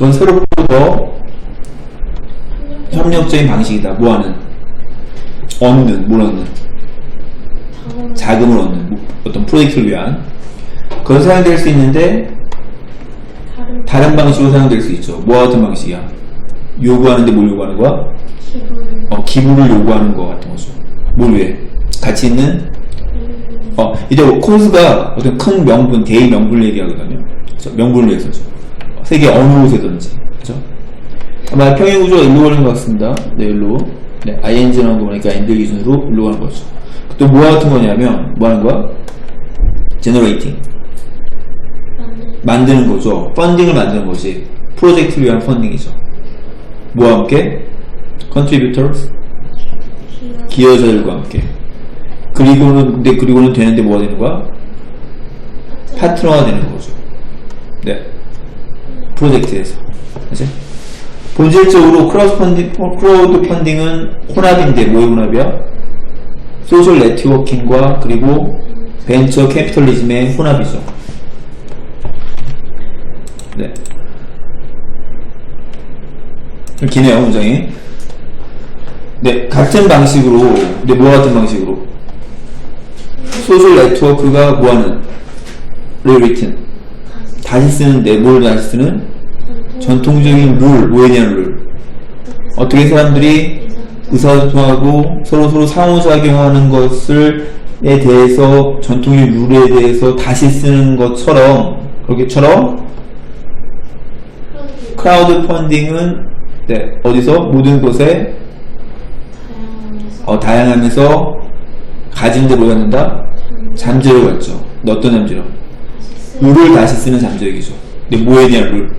그건 새롭고 더 협력적인 방식이다. 뭐 하는? 얻는, 뭘 얻는? 자금을 얻는, 뭐 어떤 프로젝트를 위한. 그건 사용될 수 있는데, 다른 방식으로 사용될 수 있죠. 뭐와 같은 방식이야? 요구하는데 뭘 요구하는 거야? 기부를 어, 기부를 요구하는 거 같은 거죠. 뭘 위해? 가치 있는? 어, 이제 코스가 어떤 큰 명분, 대의 명분을 얘기하거든요. 명분을 위해서죠. 세계 어느 곳에든지. 그죠? 아마 평행우주가 일로 가는 것 같습니다. 네, 일로. 네, ing라는 거 보니까 엔드 기준으로 일로 가는 거죠. 또 뭐와 같은 거냐면, 뭐 하는 거야? generating. 만든 만드는 거죠. 펀딩을 만드는 것이 프로젝트를 위한 펀딩이죠. 뭐와 함께? contributors, 기업 기여자들과 함께. 그리고는, 근데 그리고는 되는데 뭐가 되는 거야? 파트너가 되는 거죠. 네. 프로젝트에서. 그치? 본질적으로 크라우드 펀딩, 크라우드 펀딩은 혼합인데, 뭐의 혼합이야? 소셜 네트워킹과 그리고 벤처 캐피털리즘의 혼합이죠. 네. 좀 기네요, 문장이. 네, 같은 방식으로, 근데 뭐 같은 방식으로? 소셜 네트워크가 뭐하는? rewritten. 다시 쓰는데, 뭘 다시 쓰는? 전통적인 룰, 뭐에 대한 룰? 어떻게 사람들이 의사소통하고 서로 서로 상호작용하는 것을, 에 대해서, 전통의 룰에 대해서 다시 쓰는 것처럼, 그렇게처럼, 크라우드 펀딩은, 네, 어디서? 모든 곳에, 어, 다양하면서, 가진데 뭐 갖는다? 잠재력 같죠. 어떤 잠재력? 룰을 다시 쓰는 잠재력이죠. 근데 뭐에 대한 룰?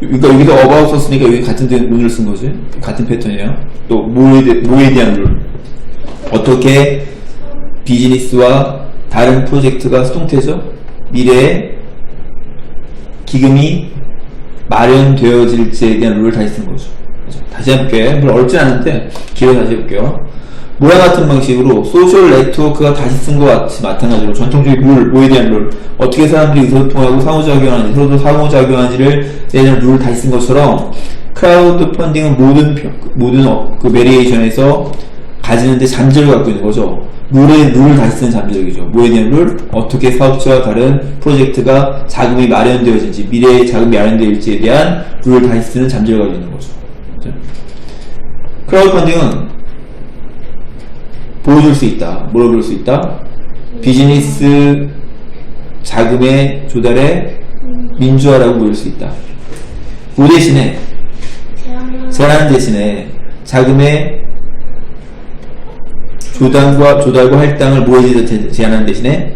그러니까 여기서 about 썼으니까 여기 같은 데 룰을 쓴 거지. 같은 패턴이에요. 또 뭐에, 대, 뭐에 대한 룰? 어떻게 비즈니스와 다른 프로젝트가 수동태죠? 미래에 기금이 마련되어질지에 대한 룰을 다시 쓴 거죠. 다시 해볼게. 물론 어렵진 않은데 기회 다시 해볼게요. 모양 같은 방식으로 소셜 네트워크가 다시 쓴 것 같이 마찬가지로 전통적인 룰, 뭐에 대한 룰, 어떻게 사람들이 의사소통하고 상호작용하는지, 서로 상호작용하는지를 대한 룰을 다시 쓴 것처럼 크라우드 펀딩은 모든 표- 모든 어, 그 메리에이션에서 가지는데 잠재력을 갖고 있는 거죠. 룰의 룰을 다시 쓰는 잠재력이죠. 뭐에 대한 룰? 어떻게 사업자와 다른 프로젝트가 자금이 마련되어질지, 미래에 자금이 마련되어질지에 대한 룰을 다시 쓰는 잠재력을 가지고 있는 거죠. 크라우드 펀딩은 보여줄 수 있다. 뭐로 보여줄 수 있다? 비즈니스 자금의 조달의 민주화라고 보일 수 있다. 그 대신에, 제한 대신에 자금의 조달과, 조달과 할당을 뭐에 제- 제한하는 대신에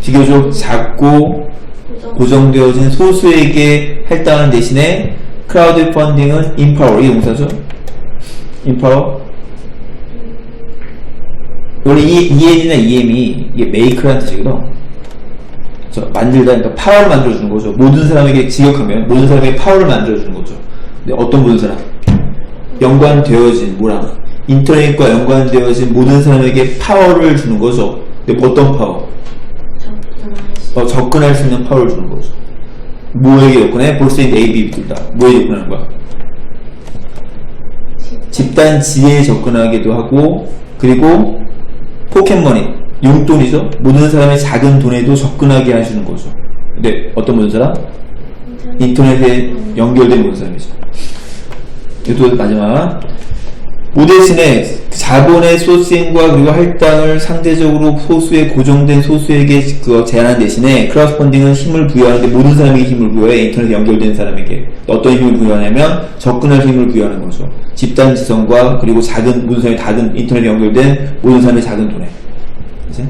비교적 작고 고정 고정되어진 소수에게 할당하는 대신에 크라우드 펀딩은 인파워, 이게 동사죠? 인파워. 원래 이 EN이나 EM이 이게 make라는 뜻이거든. 저 만들다, 그러니까 파워를 만들어주는 거죠. 모든 사람에게 지역하면 모든 사람에게 파워를 만들어주는 거죠. 근데 어떤 모든 사람? 연관되어진 뭐랑 인터넷과 연관되어진 모든 사람에게 파워를 주는 거죠. 근데 어떤 파워? 접근할 수 어, 접근할 수 있는 파워를 주는 거죠. 뭐에게 접근해? 볼수 있는 A, B, 둘 다. 뭐에 접근하는 거야? 집단 지혜에 접근하기도 하고, 그리고 포켓머니, 용돈이죠. 모든 사람의 작은 돈에도 접근하게 해주는 거죠. 근데 어떤 모든 사람? 인터넷에 연결된 모든 사람이죠. 이것도 마지막. 그 대신에 자본의 소싱과 그리고 할당을 상대적으로 소수의 고정된 소수에게 그 제한한 대신에 크라우드 펀딩은 힘을 부여하는데 모든 사람에게 힘을 부여해 인터넷에 연결된 사람에게 어떤 힘을 부여하냐면 접근할 힘을 부여하는 거죠. 집단 지성과 그리고 작은 모든 사람의 작은 인터넷에 연결된 모든 사람의 작은 돈에. 그치?